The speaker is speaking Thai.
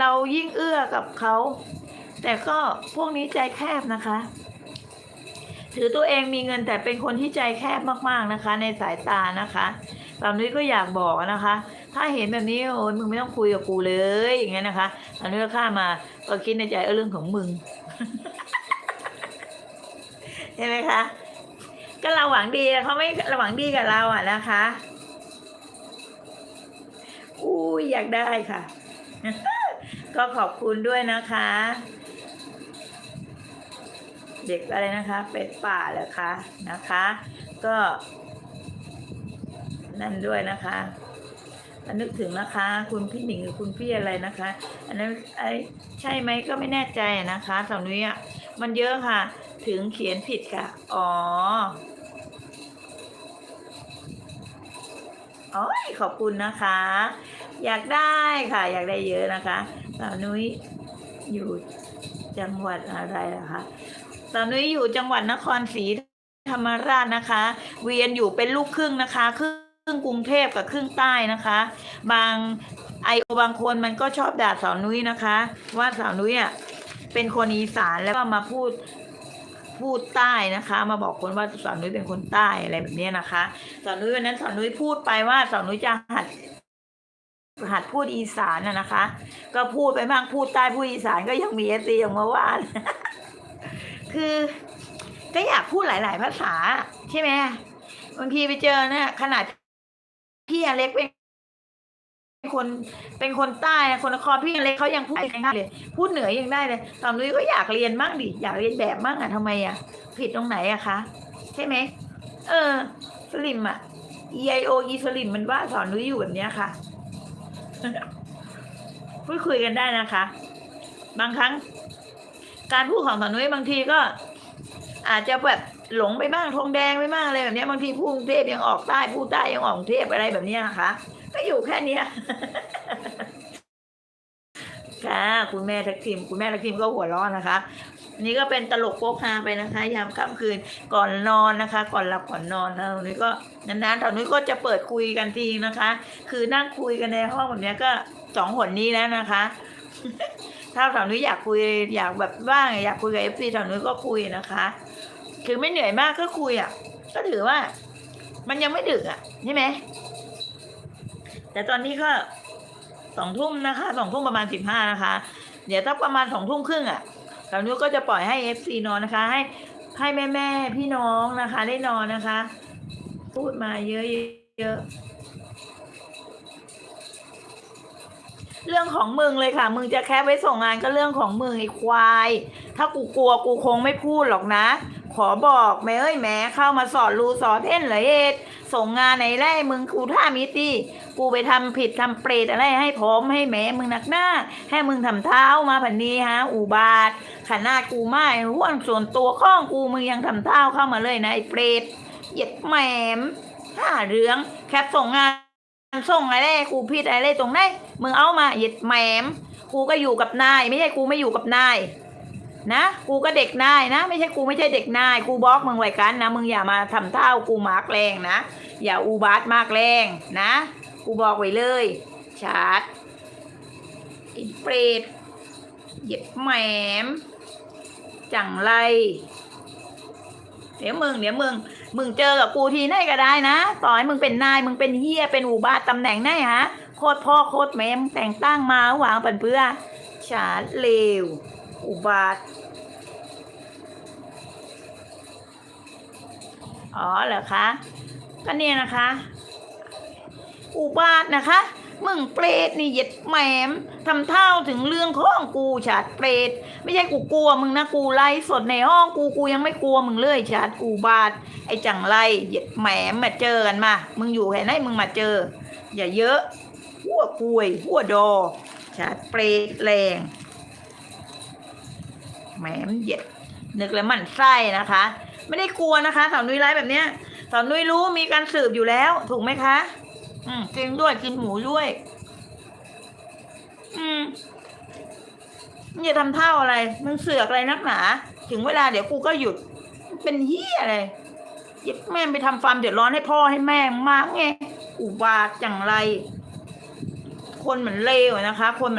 เรายิ่งเอื้อกับเขา แต่ก็พวกนี้ใจแคบนะคะ ถือตัวเองมีเงินแต่เป็นคนที่ใจแคบมากๆนะคะ ในสายตานะคะตอนนี้ก็อยากบอกนะคะ ถ้าเห็นแบบนี้โอ้ยมึงไม่ต้องคุยกับกูเลยอย่างเงี้ยนะคะตอนนี้ก็ข้ามาก็คิดในใจเออเรื่องของมึงใช่ไหมคะก็เราหวังดีเขาไม่เราหวังดีกับเราอะนะคะอุ้ยอยากได้ค่ะ ก็ขอบคุณด้วยนะคะ เด็กอะไรนะคะ เป็ดป่าเหรอคะนะคะ ก็ นั่นด้วยนะคะนนึกถึงนะคะ คุณพี่หนิงหรือคุณพี่อะไรนะคะ อันนั้นไอ้ใช่ไหมก็ไม่แน่ใจนะคะสำนุ้ยอะมันเยอะค่ะ ถึงเขียนผิดค่ะ อ๋อ โอ้ยขอบคุณนะคะ อยากได้ค่ะ อยากได้เยอะนะคะสาวนุ้ยอยู่จังหวัดอะไรอะคะสาวนุ้ยอยู่จังหวัดนครศรีธรรมราชนะคะ เวียนอยู่เป็นลูกครึ่งนะคะครึ่งครึ่งกรุงเทพกับครึ่งใต้นะคะ บางไอโอบางคนมันก็ชอบด่าสาวนุ้ยนะคะ ว่าสาวนุ้ยอะเป็นคนอีสานแล้วก็มาพูด พูดใต้นะคะ มาบอกคนว่าสาวนุ้ยเป็นคนใต้อะไรแบบนี้นะคะสาวนุ้ยวันนั้นสาวนุ้ยพูดไปว่าสาวนุ้ยจะหัดหัดพูดอีสานนะนะคะ ก็พูดไปบ้างพูดใต้พูดอีสานก็ยังมีเอซีอย่างเมื่อวานคือก็อยากพูดหลาย ๆ ภาษา ใช่ไหมบางทีไปเจอเนี่ยขนาดพี่อเล็กเป็น คนเป็นคนใต้นะคนนครพี่อเล็กเขายังพูดได้เลย พูดเหนือยังได้เลยตอนนี้ก็อยากเรียนมั่งดิอยากเรียนแบบมั่งอะทำไมอะ ผิดตรงไหนอะคะใช่ไหมเออสลิมอะ E I O E สลิมมันว่าสอนนุ้ยอยู่แบบเนี้ยค่ะพูดคุยกันได้นะคะ บางครั้ง การพูดของสอนนุ้ยบางทีก็ อาจจะแบบ หลงไปบ้างทงแดงไปบ้างอะไรแบบนี้บางทีพูดกรุงเทพยังออกใต้พูดใต้ยังออกกรุงเทพอะไรแบบนี้นะคะ ก็อยู่แค่เนี้ยค่ะคุณแม่ทักทิม คุณแม่ทักทิมก็หัวเร้อนนะคะ นี่ก็เป็นตลกโป๊กฮาไปนะคะ ยามค่ำคืนก่อนนอนนะคะ ก่อนหลับก่อนนอนนะตรงนี้ก็นานๆตอนนี้ก็จะเปิดคุยกันทีนะคะ คือนั่งคุยกันในห้องแบบนี้ก็สองหนนี้แล้วนะคะ ถ้าสาวนุ้อยากคุยอยากแบบว่างอยากคุยกับเอฟซีสาวนุ้ก็คุยนะคะ คือไม่เหนื่อยมากก็คุยอะ ก็ถือว่า มันยังไม่ดึกอะใช่ไหมแต่ตอนนี้ก็สองทุ่มนะคะสองทุ่มประมาณสิบห้านะคะ เดี๋ยวถ้าประมาณสองทุ่มครึ่งอะสาวนุ้ก็จะปล่อยให้เอฟซีนอนนะคะ ให้ให้แม่แม่พี่น้องนะคะ ได้นอนนะคะ พูดมาเยอะเยอะเรื่องของมึงเลยค่ะ มึงจะแคปไว้ส่งงานก็เรื่องของมึงไอ้ควาย ถ้ากูกลัวกูคงไม่พูดหรอกนะ ขอบอกแม่เอ้ยแม่เข้ามาสอนรูสอนเท่นเหรอเอ็ดส่งงานไหนแร่มึงกูท่ามิตีกูไปทำผิดทำเปรตอะไรให้ผมให้แม่มึงหนักหน้า ให้มึงทำเท้ามาผันนี้ฮะอุบาทขนาดกูไม่ห่วงส่วนตัวข้องกูมึงยังทำเท้าเข้ามาเลยนะไอ้เปรตเหยียดแหมมห้าเรื่องแคปส่งงานส่งอะไรกูผิดอะไรตรงไหนมึงเอามาเหยียดแหมมกูก็อยู่กับนาย ไม่ใช่กูไม่อยู่กับนาย นะกูก็เด็กนายนะ ไม่ใช่กูไม่ใช่เด็กนายกูบล็อกมึงไว้กันนะมึงอย่ามาทำเท่ากูมาร์กแรงนะ อย่าอูบาสมากแรงนะ กูบอกไว้เลยชาร์จอินเปรตเหยียดแหมม จังไร เดี๋ยวมึงเดี๋ยวมึง มึงเจอกับกูทีไหนก็ได้นะ ต่อให้มึงเป็นนายมึงเป็นเฮียเป็นอุบาทตำแหน่งไหนฮะโคตรพ่อโคตรแม่มแต่งตั้งมาหวางเป็นเพื่อฉาดเลว อุบาท อ๋อเหรอคะ ก็เนี่ยนะคะ อุบาทนะคะ มึงเปรตนี่เหย็ดแหมมทำเท่าถึงเรื่องของกูฉาดเปรตไม่ใช่กูกลัวมึงนะกูไล่สดในห้องกูกูยังไม่กลัวมึงเลยฉาดกูบาท ไอ้จังไรเหย็ดแหมมมาเจอกันมา มึงอยู่แค่ไหนมึงมาเจอ อย่าเยอะหัวกุยหัวดอฉาดเปรตแรง แหมเหย็ดนึกแล้วมันไส้นะคะ ไม่ได้กลัวนะคะสาวนุ้ยไลฟ์แบบเนี้ยสาวนุ้ยรู้มีการสืบอยู่แล้ว ถูกไหมคะ อืมกินด้วยกินหมูด้วย อืมอย่าทำเท่าอะไรมึงเสือกอะไรนักหนา ถึงเวลาเดี๋ยวกูก็หยุด เป็นเฮียอะไรยึดแม่ไปทำฟาร์มเดือดร้อนให้พ่อให้แม่มากไงอุบาทอย่างไร คนเหมือนเลวนะคะ คน